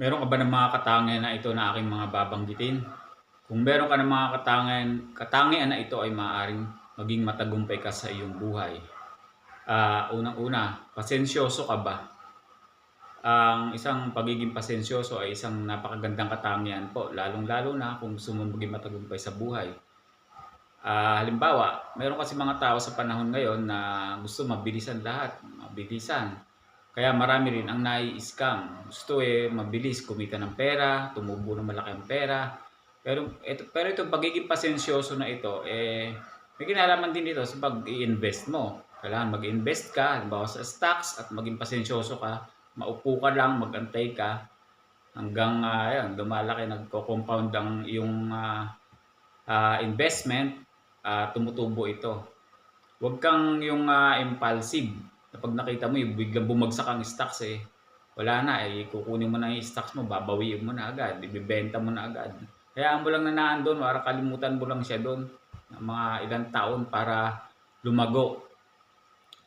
Meron ka ba ng mga katangian na ito na aking mga babanggitin? Kung meron ka ng mga katangian, katangian na ito ay maaaring maging matagumpay ka sa iyong buhay. Ah, unang-una, pasensyoso ka ba? Ang isang pagiging pasensyoso ay isang napakagandang katangian po, lalong-lalo na kung gusto mo maging matagumpay sa buhay. Ah, halimbawa, meron kasi mga tao sa panahon ngayon na gusto mabilisan lahat, mabilisan. Kaya marami rin ang nai-scam. Gusto eh mabilis kumita ng pera, tumubo ng malaki ang pera. Pero ito, pero itong pagiging pasensyoso na ito, eh, may kinalaman din dito sa pag-i-invest mo. Kailangan mag-invest ka, halimbawa sa stocks at maging pasensyoso ka. Maupo ka lang, magantay ka hanggang uh, yan, lumalaki, nagko-compound ang iyong ah, ah, investment, ah, tumutubo ito. Huwag kang yung ah, impulsive na pag nakita mo yung biglang bumagsak ang stocks eh, wala na eh, kukunin mo na yung stocks mo, babawiin mo na agad, ibibenta mo na agad. Kaya mo lang na naan doon, para kalimutan mo lang siya doon ng mga ilang taon para lumago.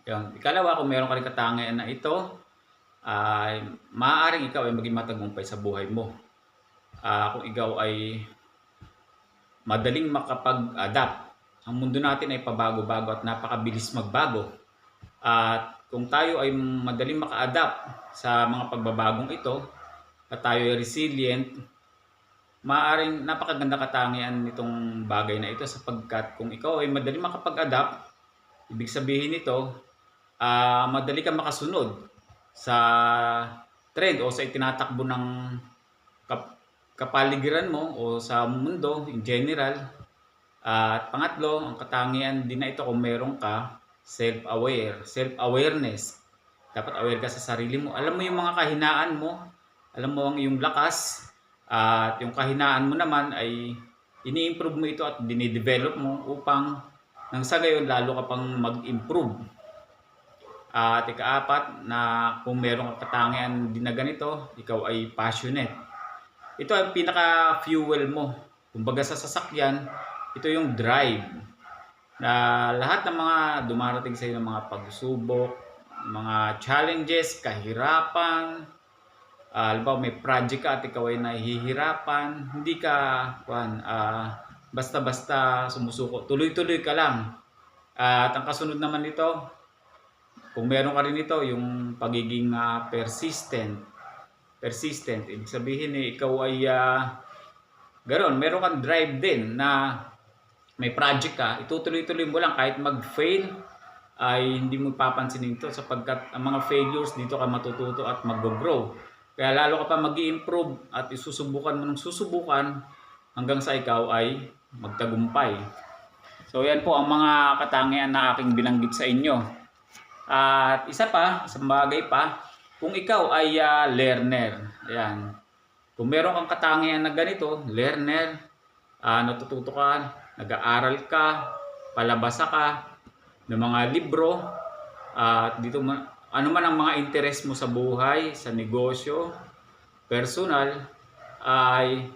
Yan. Ikalawa, kung meron ka rin katangian na ito, ay maaaring ikaw ay maging matagumpay sa buhay mo. Ah, kung ikaw ay madaling makapag-adapt. Ang mundo natin ay pabago-bago at napakabilis magbago. At kung tayo ay madaling maka-adapt sa mga pagbabagong ito, at tayo ay resilient, maaaring napakaganda katangian nitong bagay na ito sapagkat kung ikaw ay madaling makapag-adapt, ibig sabihin nito, ah madali kang makasunod sa trend o sa itinatakbo ng kap- kapaligiran mo o sa mundo in general. At pangatlo, ang katangian din na ito kung meron ka self-aware, self-awareness. Dapat aware ka sa sarili mo. Alam mo yung mga kahinaan mo, alam mo ang iyong lakas, at yung kahinaan mo naman ay ini-improve mo ito at dinidevelop mo upang nang sa gayon lalo ka pang mag-improve. At ikaapat na kung meron kang katangian din na ganito, ikaw ay passionate. Ito ang pinaka-fuel mo. Kumbaga sa sasakyan, ito yung drive. Na lahat ng mga dumarating sa iyo ng mga pagsubok, mga challenges, kahirapan, uh, halimbawa may project ka at ikaw ay nahihirapan, hindi ka kuan, ah, basta-basta sumusuko. Tuloy-tuloy ka lang. at ang kasunod naman nito, kung meron ka rin ito, yung pagiging ah, persistent. Persistent. Ibig sabihin eh, ikaw ay uh, garon, meron kang drive din na may project ka, itutuloy-tuloy mo lang kahit mag-fail ay hindi mo papansinin ito sapagkat ang mga failures dito ka matututo at mag-grow. Kaya lalo ka pa mag improve at isusubukan mo ng susubukan hanggang sa ikaw ay magtagumpay. So yan po ang mga katangian na aking binanggit sa inyo. At isa pa, isang bagay pa, kung ikaw ay ah, learner, ayan, kung meron kang katangian na ganito, learner, ah, natututo ka, nag-aaral ka, palabasa ka ng mga libro, at dito man, ano man ang mga interest mo sa buhay, sa negosyo, personal, ay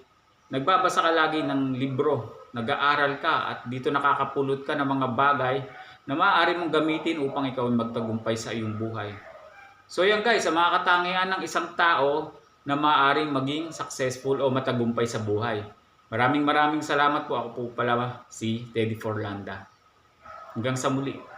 nagbabasa ka lagi ng libro, nag-aaral ka at dito nakakapulot ka ng mga bagay na maaari mong gamitin upang ikaw ay magtagumpay sa iyong buhay. So yan guys, sa mga katangian ng isang tao na maaaring maging successful o matagumpay sa buhay. Maraming maraming salamat po. Ako po pala si Teddy Forlanda. Hanggang sa muli.